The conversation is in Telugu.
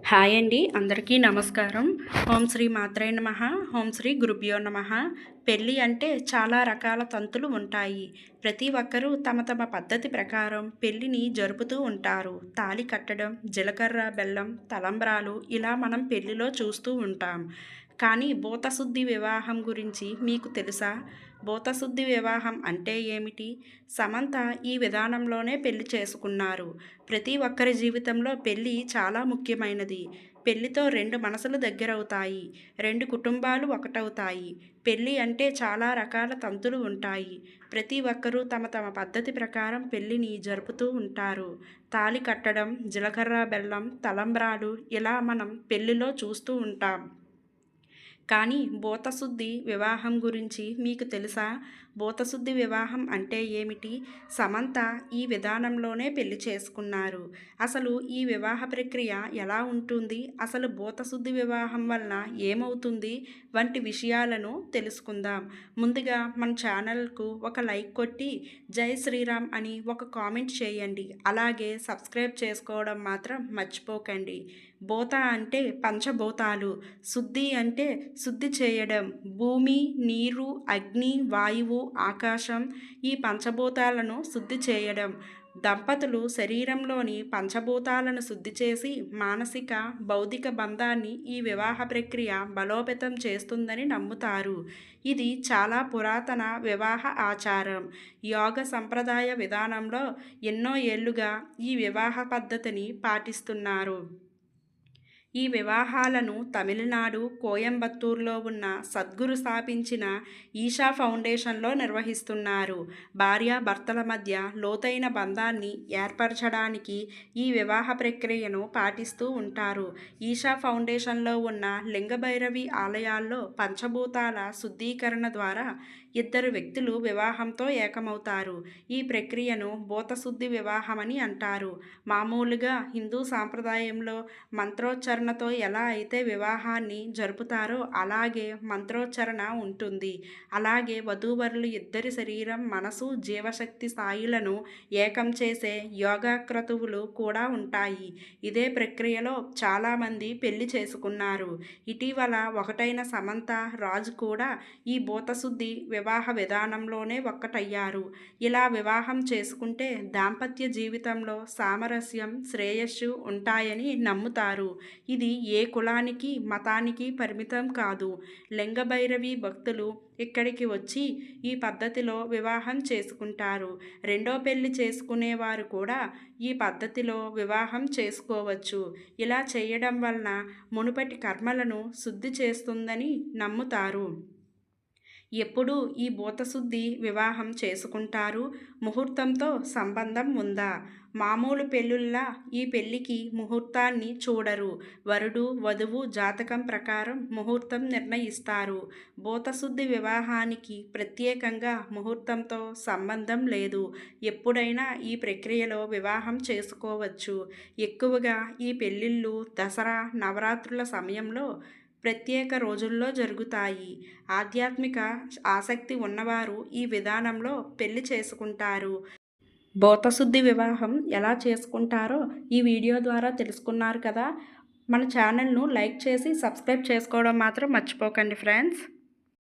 హాయ్ అండి అందరికీ నమస్కారం. ఓం శ్రీ మాత్రే నమ ఓం శ్రీ గురుభ్యో నమ. పెళ్ళి అంటే చాలా రకాల తంతులు ఉంటాయి. ప్రతి ఒక్కరూ తమ తమ పద్ధతి ప్రకారం పెళ్ళిని జరుపుతూ ఉంటారు. తాళి కట్టడం జీలకర్ర బెల్లం తలంబ్రాలు ఇలా మనం పెళ్ళిలో చూస్తూ ఉంటాం. కానీ భూతశుద్ధి వివాహం గురించి మీకు తెలుసా? భూతశుద్ధి వివాహం అంటే ఏమిటి? సమంత ఈ విధానంలోనే పెళ్ళి చేసుకున్నారు. ప్రతి ఒక్కరి జీవితంలో పెళ్ళి చాలా ముఖ్యమైనది. పెళ్ళితో రెండు మనసులు దగ్గరవుతాయి. రెండు కుటుంబాలు ఒకటవుతాయి. పెళ్ళి అంటే చాలా రకాల తంతులు ఉంటాయి. ప్రతి ఒక్కరూ తమ తమ పద్ధతి ప్రకారం పెళ్ళిని జరుపుతూ ఉంటారు. తాళి కట్టడం జీలకర్ర బెల్లం తలంబ్రాలు ఇలా మనం పెళ్ళిలో చూస్తూ ఉంటాం. కానీ భూతశుద్ధి వివాహం గురించి మీకు తెలుసా? భూతశుద్ధి వివాహం అంటే ఏమిటి? సమంత ఈ విధానంలోనే పెళ్ళి చేసుకున్నారు. అసలు ఈ వివాహ ప్రక్రియ ఎలా ఉంటుంది? అసలు భూతశుద్ధి వివాహం వలన ఏమవుతుంది? వంటి విషయాలను తెలుసుకుందాం. ముందుగా మన ఛానల్కు ఒక లైక్ కొట్టి జై శ్రీరామ్ అని ఒక కామెంట్ చేయండి. అలాగే సబ్స్క్రైబ్ చేసుకోవడం మాత్రం మర్చిపోకండి. భూత అంటే పంచభూతాలు. శుద్ధి అంటే శుద్ధి చేయడం. భూమి నీరు అగ్ని వాయువు ఆకాశం ఈ పంచభూతాలను శుద్ధి చేయడం. దంపతులు శరీరంలోని పంచభూతాలను శుద్ధి చేసి మానసిక బౌద్ధిక బంధాన్ని ఈ వివాహ ప్రక్రియ బలోపేతం చేస్తుందని నమ్ముతారు. ఇది చాలా పురాతన వివాహ ఆచారం. యోగ సంప్రదాయ విధానంలో ఎన్నో ఏళ్ళుగా ఈ వివాహ పద్ధతిని పాటిస్తున్నారు. ఈ వివాహాలను తమిళనాడు కోయంబత్తూరులో ఉన్న సద్గురు స్థాపించిన ఈషా ఫౌండేషన్లో నిర్వహిస్తున్నారు. భార్యాభర్తల మధ్య లోతైన బంధాన్ని ఏర్పరచడానికి ఈ వివాహ ప్రక్రియను పాటిస్తూ ఉంటారు. ఈషా ఫౌండేషన్లో ఉన్న లింగభైరవి ఆలయాల్లో పంచభూతాల శుద్ధీకరణ ద్వారా ఇద్దరు వ్యక్తులు వివాహంతో ఏకమవుతారు. ఈ ప్రక్రియను భూతశుద్ధి వివాహమని అంటారు. మామూలుగా హిందూ సాంప్రదాయంలో మంత్రోచ్చరణతో ఎలా అయితే వివాహాన్ని జరుపుతారో అలాగే మంత్రోచ్చరణ ఉంటుంది. అలాగే వధూవరులు ఇద్దరి శరీరం మనసు జీవశక్తి స్థాయిలను ఏకం చేసే యోగా క్రతువులు కూడా ఉంటాయి. ఇదే ప్రక్రియలో చాలామంది పెళ్ళి చేసుకున్నారు. ఇటీవల ఒకటైన సమంత రాజు కూడా ఈ భూతశుద్ధి వివాహ విధానంలోనే ఒక్కటయ్యారు. ఇలా వివాహం చేసుకుంటే దాంపత్య జీవితంలో సామరస్యం శ్రేయస్సు ఉంటాయని నమ్ముతారు. ఇది ఏ కులానికి మతానికి పరిమితం కాదు. లింగభైరవి భక్తులు ఇక్కడికి వచ్చి ఈ పద్ధతిలో వివాహం చేసుకుంటారు. రెండో పెళ్ళి చేసుకునేవారు కూడా ఈ పద్ధతిలో వివాహం చేసుకోవచ్చు. ఇలా చేయడం వలన మునుపటి కర్మలను శుద్ధి చేస్తుందని నమ్ముతారు. ఎప్పుడు ఈ భూతశుద్ధి వివాహం చేసుకుంటారు. ముహూర్తంతో సంబంధం ఉందా? మామూలు పెళ్ళుల్లా ఈ పెళ్ళికి ముహూర్తాన్ని చూడరు. వరుడు వధువు జాతకం ప్రకారం ముహూర్తం నిర్ణయిస్తారు. భూతశుద్ధి వివాహానికి ప్రత్యేకంగా ముహూర్తంతో సంబంధం లేదు. ఎప్పుడైనా ఈ ప్రక్రియలో వివాహం చేసుకోవచ్చు. ఎక్కువగా ఈ పెళ్ళిళ్ళు దసరా నవరాత్రుల సమయంలో ప్రత్యేక రోజుల్లో జరుగుతాయి. ఆధ్యాత్మిక ఆసక్తి ఉన్నవారు ఈ విధానంలో పెళ్ళి చేసుకుంటారు. భూతశుద్ధి వివాహం ఎలా చేసుకుంటారో ఈ వీడియో ద్వారా తెలుసుకున్నారు కదా. మన ఛానల్ను లైక్ చేసి సబ్స్క్రైబ్ చేసుకోవడం మాత్రం మర్చిపోకండి ఫ్రెండ్స్.